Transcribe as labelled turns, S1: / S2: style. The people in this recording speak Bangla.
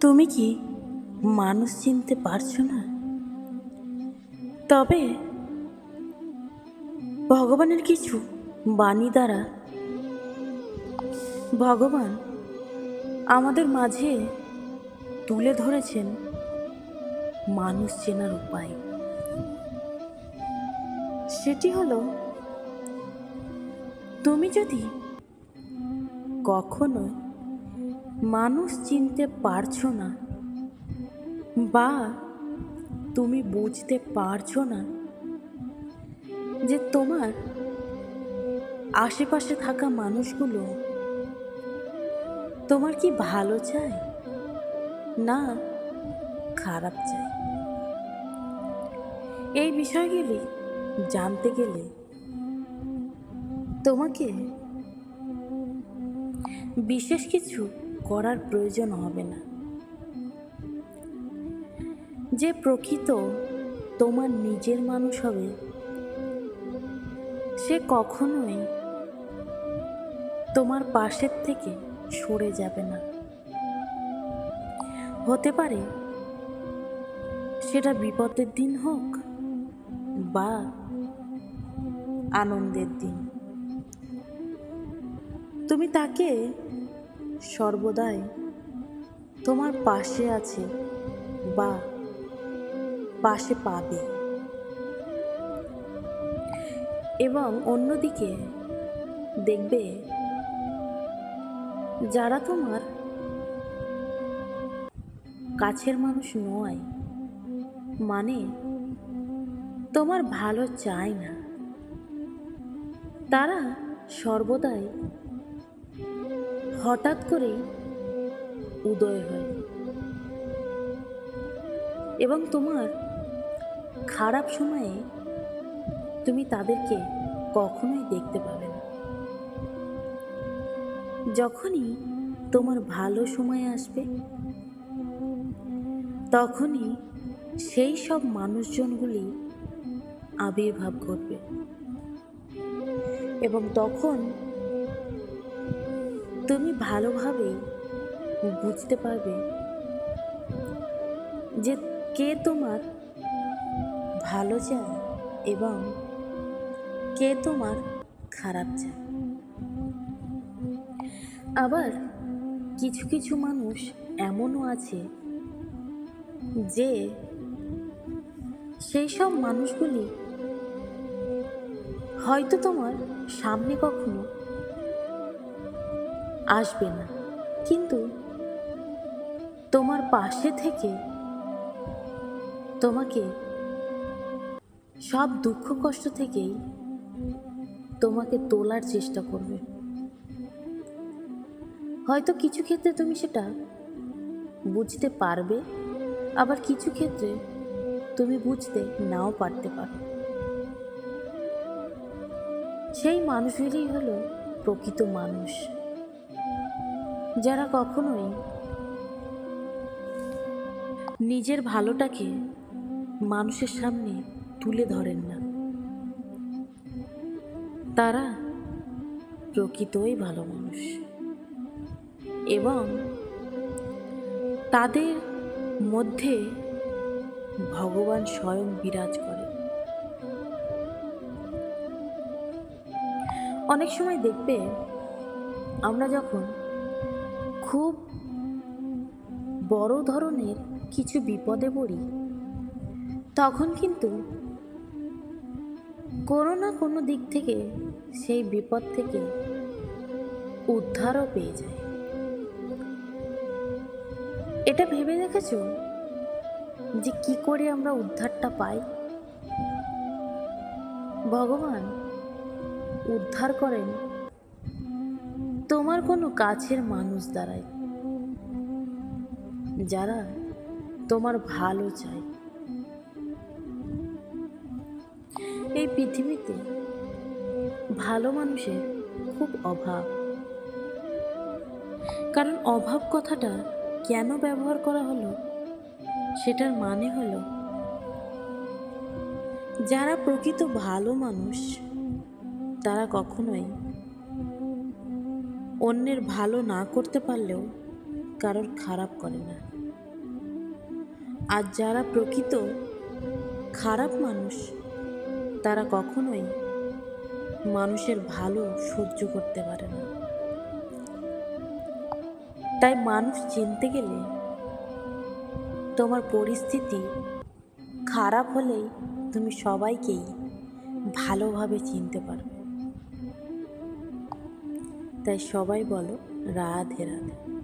S1: তুমি কি মানুষ চিনতে পারছ না? তবে ভগবানের কিছু বাণী দ্বারা ভগবান আমাদের মাঝে তুলে ধরেছেন মানুষ চেনার উপায়। সেটি হলো, তুমি যদি কখনো মানুষ চিনতে পারছ না? বা তুমি বুঝতে পারছ না যে তোমার আশেপাশে থাকা মানুষগুলো তোমার কি ভালো চায় না খারাপ চায়? এই বিষয়গুলি জানতে গেলে তোমাকে বিশেষ কিছু করার প্রয়োজন হবে না। যে প্রকৃত তোমার নিজের মানুষ হবে, সে কখনোই তোমার পাশের থেকে সরে যাবে না। হতে পারে সেটা বিপদের দিন হোক বা আনন্দের দিন। তুমি তাকে সর্বদাই তোমার পাশে আছে বা পাশে পাবে। এবং অন্যদিকে দেখবে যারা তোমার কাছের মানুষ নয় মানে তোমার ভালো চায় না। তারা সর্বদাই হঠাৎ করে উদয় হয়। এবং তোমার খারাপ সময়ে তুমি তাদেরকে কখনোই দেখতে পাবে না। যখনই তোমার ভালো সময় আসবে, তখনই সেই সব মানুষজনগুলি আবির্ভাব ঘটবে। এবং তখন তুমি ভালোভাবেই বুঝতে পারবে যে কে তোমার ভালো চায় এবং কে তোমার খারাপ চায়। আবার কিছু কিছু মানুষ এমনও আছে যে সেই সব মানুষগুলি হয়তো তোমার সামনে কখনো আসবে না। কিন্তু তোমার পাশে থেকে তোমাকে সব দুঃখ কষ্ট থেকেই তোমাকে তোলার চেষ্টা করবে। হয়তো কিছু ক্ষেত্রে তুমি সেটা বুঝতে পারবে, আবার কিছু ক্ষেত্রে তুমি বুঝতে নাও পারতে পারো। সেই মানুষগুলি হলো প্রকৃত মানুষ। যারা কখনোই নিজের ভালোটাকে মানুষের সামনে তুলে ধরেন না। তারা প্রকৃতই ভালো মানুষ এবং তাদের মধ্যে ভগবান স্বয়ং বিরাজ করে। অনেক সময় দেখবে আমরা যখন খুব বড় ধরনের কিছু বিপদে পড়ি। তখন কিন্তু কোনো না কোনো দিক থেকে সেই বিপদ থেকে উদ্ধারও পেয়ে যায়। এটা ভেবে দেখেছ যে কি করে আমরা উদ্ধারটা পাই? ভগবান উদ্ধার করেন তোমার কোনো কাছের মানুষ দ্বারাই যারা তোমার ভালো চায়। এই পৃথিবীতে ভালো মানুষের খুব অভাব। কারণ অভাব কথাটা কেন ব্যবহার করা হলো, সেটার মানে হলো, যারা প্রকৃত ভালো মানুষ, তারা কখনোই অন্যের ভালো না করতে পারলেও কারোর খারাপ করে না। আর যারা প্রকৃত খারাপ মানুষ, তারা কখনোই মানুষের ভালো সহ্য করতে পারে না। তাই মানুষ চিনতে গেলে তোমার পরিস্থিতি খারাপ হলেই তুমি সবাইকেই ভালোভাবে চিনতে পারবে। তাই সবাই বলো রাধে রাধে।